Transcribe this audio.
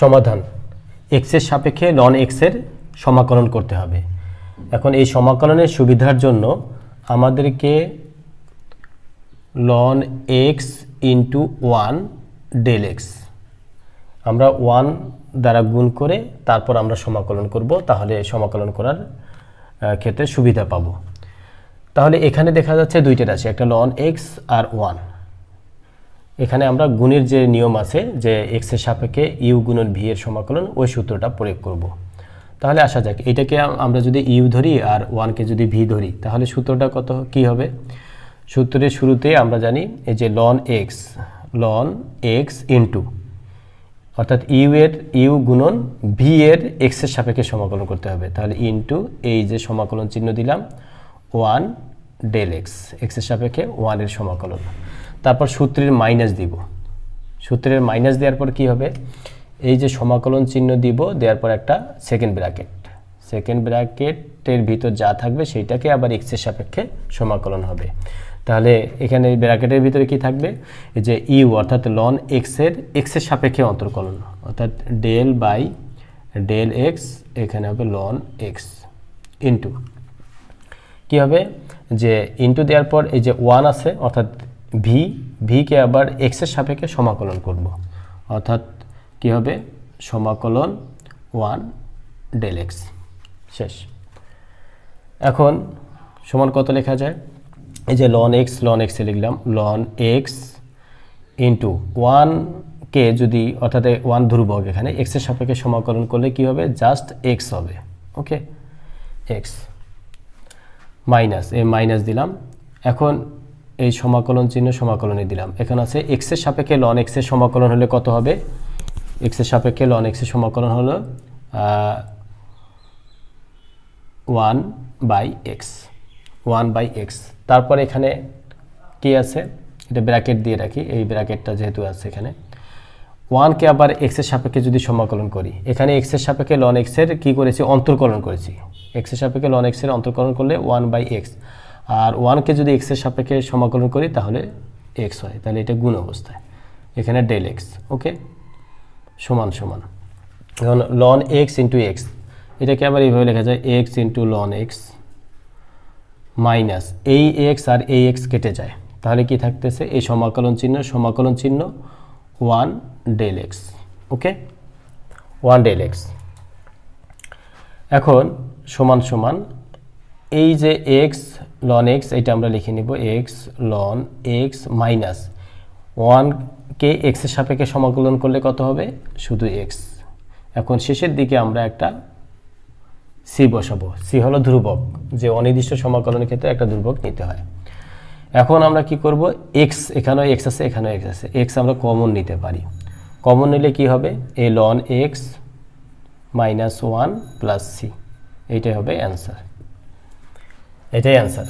সমাধান। এক্সের সাপেক্ষে লন এক্সের সমাকলন করতে হবে। এখন এই সমাকলনের সুবিধার জন্য আমাদেরকে ln x into one del x আমরা ওয়ান দ্বারা গুণ করে তারপর আমরা সমাকলন করব, তাহলে সমাকলন করার ক্ষেত্রে সুবিধা পাব। তাহলে এখানে দেখা যাচ্ছে দুইটা রাশি, একটা লন এক্স আর ওয়ান এখানে আমরা গুণের যে নিয়ম আছে, যে এক্সের সাপেক্ষে ইউ গুণন ভি এর সমাকলন, ওই সূত্রটা প্রয়োগ করব। তাহলে আসা যাক, এটাকে আমরা যদি ইউ ধরি আর ওয়ানকে যদি ভি ধরি, তাহলে সূত্রটা কত, কি হবে? সূত্রের শুরুতে আমরা জানি এই যে ln x ln x into অর্থাৎ ইউ এর ইউ গুণন ভি এর এক্সের সাপেক্ষে সমাকলন করতে হবে। তাহলে ইন্টু এই যে সমাকলন চিহ্ন দিলাম ওয়ান ডেল এক্স এক্সের সাপেক্ষে ওয়ানের সমাকলন। তারপর সূত্রের মাইনাস দিব। সূত্রের মাইনাস দেওয়ার পর কি হবে? এই যে সমাকলন চিহ্ন দিব, দেওয়ার পর একটা সেকেন্ড ব্র্যাকেট সেকেন্ড ব্র্যাকেটের ভিতর যা থাকবে সেইটাকে আবার এক্সের সাপেক্ষে সমাকলন হবে। তাহলে এখানে ব্র্যাকেটের ভিতরে কি থাকবে? যে ইউ অর্থাৎ লন এক্সের এক্সের সাপেক্ষে অন্তর্কলন। অর্থাৎ ডেল বাই ডেল এক্স এখানে হবে লন এক্স ইন্টু কি হবে? যে ইন্টু দেওয়ার পর এই যে ওয়ান আছে, অর্থাৎ ভি ভিকে আবার এক্সের সাপেক্ষে সমাকলন করব। অর্থাৎ কি হবে? সমাকলন ওয়ান ডেল এক্স শেষ। এখন সমান কত লেখা যায়? এই যে লন এক্স লন এক্সে লিখলাম। লন এক্স ইন্টু ওয়ানকে যদি অর্থাৎ ওয়ান ধ্রুবক এখানে এক্সের সাপেক্ষে সমাকলন করলে কি হবে? জাস্ট এক্স হবে। ওকে এক্স মাইনাস এই মাইনাস দিলাম। এখন এই সমাকলন চিহ্ন সমাকলনে দিলাম। এখানে আছে এক্সের সাপেক্ষে লন এক্সের সমাকলন হলে কত হবে? এক্সের সাপেক্ষে লন এক্সের সমাকলন হলো one by x one by x তারপর এখানে কি আছে? এটা ব্র্যাকেট দিয়ে রাখি। এই ব্র্যাকেটটা যেহেতু আছে এখানে। ওয়ানকে আবার এক্সের সাপেক্ষে যদি সমাকলন করি, এখানে এক্সের সাপেক্ষে লন এক্সের কী করেছি? অন্তর্কলন করেছি। এক্সের সাপেক্ষে লন এক্সের অন্তর্কলন করলে ওয়ান বাই এক্স আর ওয়ানকে যদি এক্সের সাপেক্ষে সমাকলন করি, তাহলে এক্স হয় তাহলে এটা গুণ অবস্থায়। এখানে ডেল এক্স ওকে সমান সমান। এখন লন এক্স ইন্টু এক্স এটাকে আবার এইভাবে লেখা যায় x into ln x minus এই এক্স আর এই এক্স কেটে যায়। তাহলে কি থাকতেছে? এই সমাকলন চিহ্ন সমাকলন চিহ্ন one del x okay one del x এখন সমান সমান এই যে এক্স লন এক্স এটা আমরা লিখে নিব এক্স লন এক্স মাইনাস ওয়ানকে এক্সের সাপেক্ষে সমাকলন করলে কত হবে? শুধু এক্স এখন শেষের দিকে আমরা একটা সি বসাবো। সি হলো ধ্রুবক, যে অনির্দিষ্ট সমাকলনের ক্ষেত্রে একটা ধ্রুবক নিতে হয়। এখন আমরা কি করব? এক্স এখানেও এক্স আছে, এখানেও এক্স আছে। এক্স আমরা কমন নিতে পারি। কমন নিলে কি হবে? এ ln x minus one plus c এইটাই হবে অ্যান্সার এটাই অ্যান্সার